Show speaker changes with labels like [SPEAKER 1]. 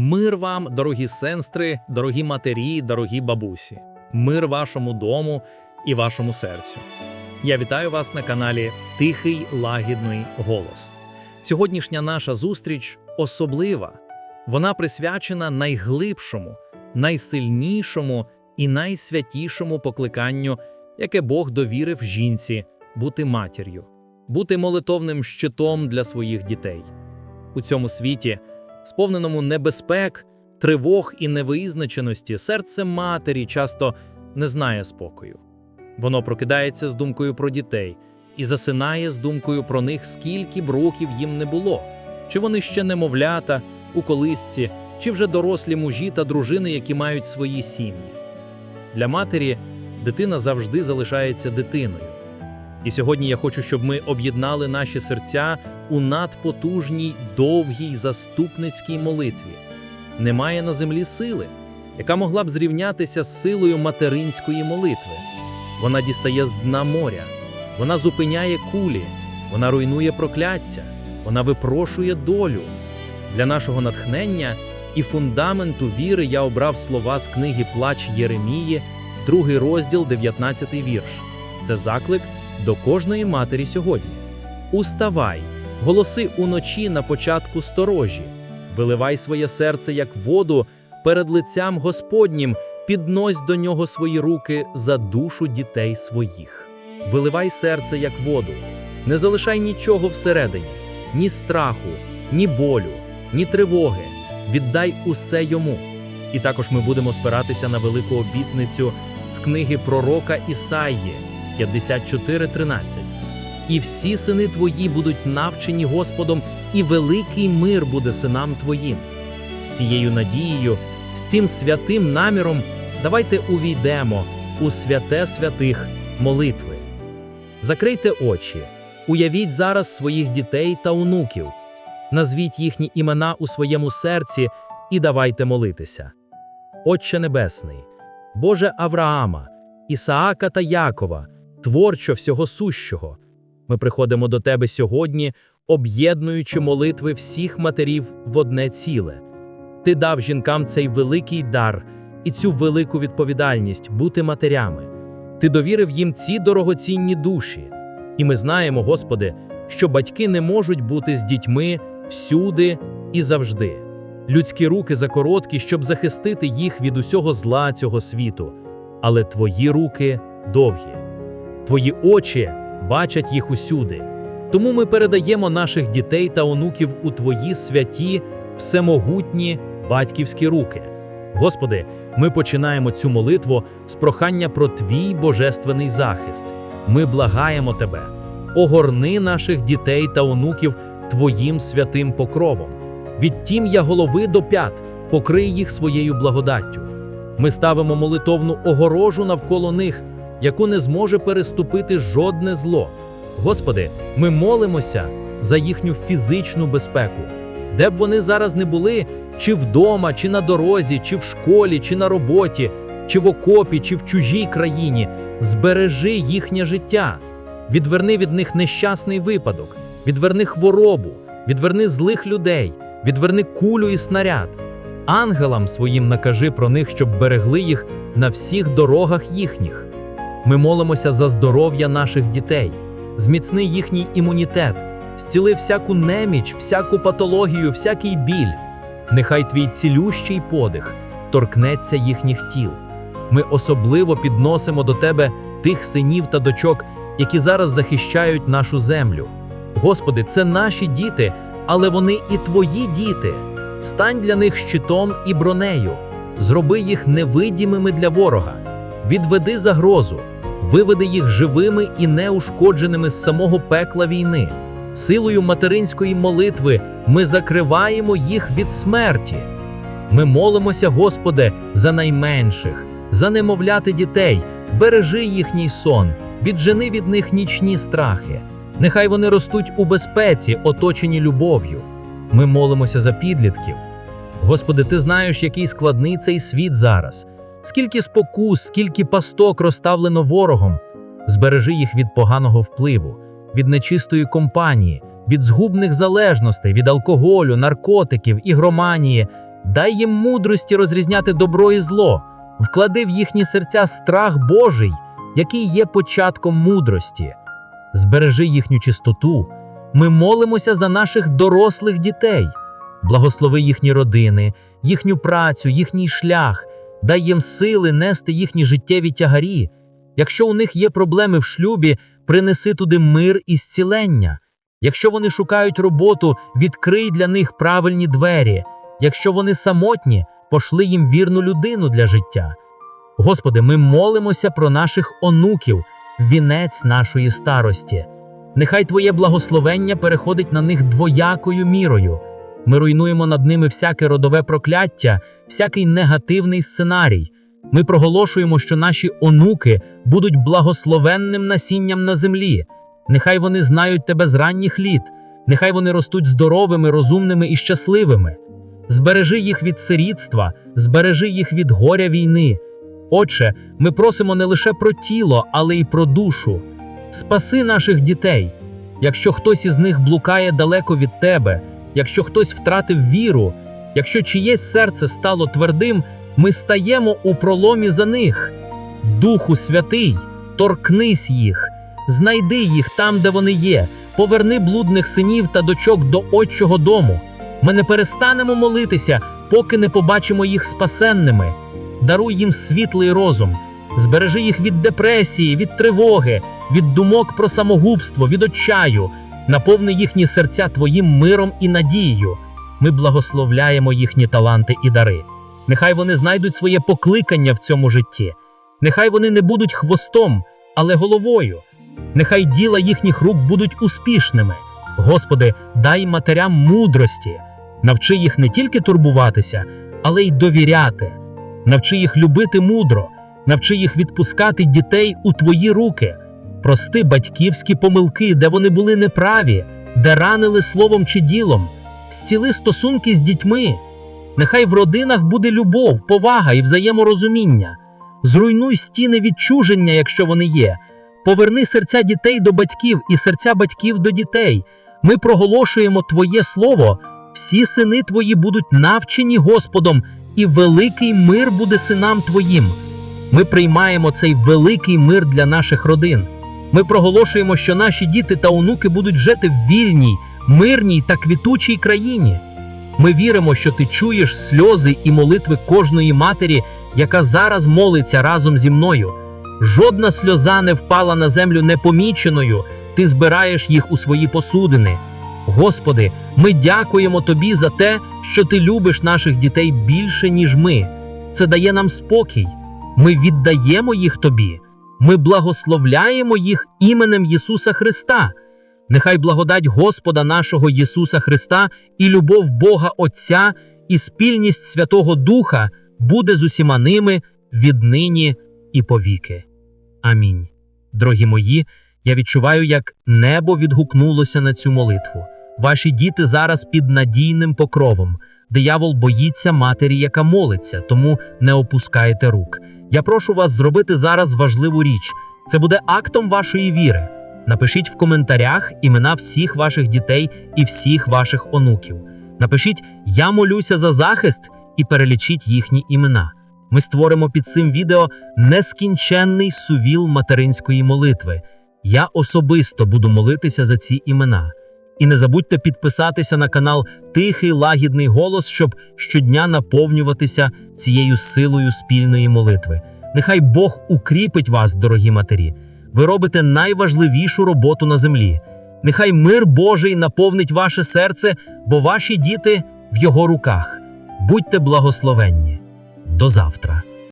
[SPEAKER 1] Мир вам, дорогі сестри, дорогі матері, дорогі бабусі, мир вашому дому і вашому серцю. Я вітаю вас на каналі Тихий Лагідний Голос. Сьогоднішня наша зустріч особлива. Вона присвячена найглибшому, найсильнішому і найсвятішому покликанню, яке Бог довірив жінці бути матір'ю, бути молитовним щитом для своїх дітей. У цьому світі, сповненому небезпек, тривог і невизначеності, серце матері часто не знає спокою. Воно прокидається з думкою про дітей і засинає з думкою про них, скільки б років їм не було, чи вони ще немовлята у колисці, чи вже дорослі мужі та дружини, які мають свої сім'ї. Для матері дитина завжди залишається дитиною. І сьогодні я хочу, щоб ми об'єднали наші серця у надпотужній, довгій заступницькій молитві. Немає на землі сили, яка могла б зрівнятися з силою материнської молитви. Вона дістає з дна моря, вона зупиняє кулі, вона руйнує прокляття, вона випрошує долю. Для нашого натхнення і фундаменту віри я обрав слова з книги Плач Єремії, другий розділ, 19 вірш. Це заклик до кожної матері сьогодні. Уставай, голоси уночі на початку сторожі, виливай своє серце як воду перед лицям Господнім, піднось до нього свої руки за душу дітей своїх. Виливай серце як воду, не залишай нічого всередині, ні страху, ні болю, ні тривоги. Віддай усе йому. І також ми будемо спиратися на велику обітницю з книги пророка Ісаї 54.13. І всі сини твої будуть навчені Господом, і великий мир буде синам твоїм. З цією надією, з цим святим наміром, давайте увійдемо у святе святих молитви. Закрийте очі, уявіть зараз своїх дітей та онуків, назвіть їхні імена у своєму серці і давайте молитися. Отче Небесний, Боже Авраама, Ісаака та Якова, творчо всього сущого. Ми приходимо до Тебе сьогодні, об'єднуючи молитви всіх матерів в одне ціле. Ти дав жінкам цей великий дар і цю велику відповідальність бути матерями. Ти довірив їм ці дорогоцінні душі. І ми знаємо, Господи, що батьки не можуть бути з дітьми всюди і завжди. Людські руки закороткі, щоб захистити їх від усього зла цього світу, але Твої руки довгі. Твої очі бачать їх усюди. Тому ми передаємо наших дітей та онуків у Твої святі, всемогутні батьківські руки. Господи, ми починаємо цю молитву з прохання про Твій божественний захист. Ми благаємо Тебе, огорни наших дітей та онуків Твоїм святим покровом. Від тім'я голови до п'ят покрий їх своєю благодаттю. Ми ставимо молитовну огорожу навколо них, яку не зможе переступити жодне зло. Господи, ми молимося за їхню фізичну безпеку, де б вони зараз не були, чи вдома, чи на дорозі, чи в школі, чи на роботі, чи в окопі, чи в чужій країні. Збережи їхнє життя, відверни від них нещасний випадок, відверни хворобу, відверни злих людей, відверни кулю і снаряд. Ангелам своїм накажи про них, щоб берегли їх на всіх дорогах їхніх. Ми молимося за здоров'я наших дітей, зміцни їхній імунітет, зціли всяку неміч, всяку патологію, всякий біль. Нехай твій цілющий подих торкнеться їхніх тіл. Ми особливо підносимо до тебе тих синів та дочок, які зараз захищають нашу землю. Господи, це наші діти, але вони і твої діти. Стань для них щитом і бронею, зроби їх невидимими для ворога, відведи загрозу, виведи їх живими і неушкодженими з самого пекла війни. Силою материнської молитви ми закриваємо їх від смерті. Ми молимося, Господи, за найменших, за немовляти дітей, бережи їхній сон, віджени від них нічні страхи. Нехай вони ростуть у безпеці, оточені любов'ю. Ми молимося за підлітків. Господи, ти знаєш, який складний цей світ зараз. Скільки спокус, скільки пасток розставлено ворогом. Збережи їх від поганого впливу, від нечистої компанії, від згубних залежностей, від алкоголю, наркотиків, ігроманії.
[SPEAKER 2] дай їм мудрості розрізняти добро і зло, вклади в їхні серця страх Божий, який є початком мудрості. Збережи їхню чистоту. Ми молимося за наших дорослих дітей, благослови їхні родини, їхню працю, їхній шлях, дай їм сили нести їхні життєві тягарі. Якщо у них є проблеми в шлюбі, принеси туди мир і зцілення. Якщо вони шукають роботу, відкрий для них правильні двері. Якщо вони самотні, пошли їм вірну людину для життя. Господи, ми молимося про наших онуків, вінець нашої старості. Нехай Твоє благословення переходить на них двоякою мірою. Ми руйнуємо над ними всяке родове прокляття, всякий негативний сценарій. Ми проголошуємо, що наші онуки будуть благословенним насінням на землі. Нехай вони знають тебе з ранніх літ, нехай вони ростуть здоровими, розумними і щасливими. Збережи їх від сирітства, збережи їх від горя війни. Отче, ми просимо не лише про тіло, але й про душу. Спаси наших дітей. Якщо хтось із них блукає далеко від тебе, якщо хтось втратив віру, якщо чиєсь серце стало твердим, ми стаємо у проломі за них. Духу Святий, торкнись їх, знайди їх там, де вони є, поверни блудних синів та дочок до отчого дому. Ми не перестанемо молитися, поки не побачимо їх спасенними. Даруй їм світлий розум, збережи їх від депресії, від тривоги, від думок про самогубство, від отчаю, наповни їхні серця Твоїм миром і надією. Ми благословляємо їхні таланти і дари. Нехай вони знайдуть своє покликання в цьому житті. Нехай вони не будуть хвостом, але головою. Нехай діла їхніх рук будуть успішними. Господи, дай матерям мудрості, навчи їх не тільки турбуватися, але й довіряти. Навчи їх любити мудро, навчи їх відпускати дітей у твої руки. Прости батьківські помилки, де вони були неправі, де ранили словом чи ділом. Зціли стосунки з дітьми. Нехай в родинах буде любов, повага і взаєморозуміння. Зруйнуй стіни відчуження, якщо вони є. Поверни серця дітей до батьків і серця батьків до дітей. Ми проголошуємо Твоє Слово. Всі сини Твої будуть навчені Господом, і великий мир буде синам Твоїм. Ми приймаємо цей великий мир для наших родин. Ми проголошуємо, що наші діти та онуки будуть жити в вільній, мирній та квітучій країні. Ми віримо, що ти чуєш сльози і молитви кожної матері, яка зараз молиться разом зі мною. Жодна сльоза не впала на землю непоміченою, ти збираєш їх у свої посудини. Господи, ми дякуємо Тобі за те, що Ти любиш наших дітей більше, ніж ми. Це дає нам спокій. Ми віддаємо їх Тобі. Ми благословляємо їх іменем Ісуса Христа. Нехай благодать Господа нашого Ісуса Христа і любов Бога Отця і спільність Святого Духа буде з усіма ними віднині і повіки. Амінь. Дорогі мої, я відчуваю, як небо відгукнулося на цю молитву. Ваші діти зараз під надійним покровом. Диявол боїться матері, яка молиться, тому не опускайте рук. Я прошу вас зробити зараз важливу річ. Це буде актом вашої віри. Напишіть в коментарях імена всіх ваших дітей і всіх ваших онуків. Напишіть Я молюся за захист і перелічіть їхні імена. Ми створимо під цим відео нескінченний сувіл материнської молитви. Я особисто буду молитися за ці імена. І не забудьте підписатися на канал Тихий Лагідний Голос, щоб щодня наповнюватися цією силою спільної молитви. Нехай Бог укріпить вас, дорогі матері. Ви робите найважливішу роботу на землі. Нехай мир Божий наповнить ваше серце, бо ваші діти в його руках. Будьте благословенні. До завтра.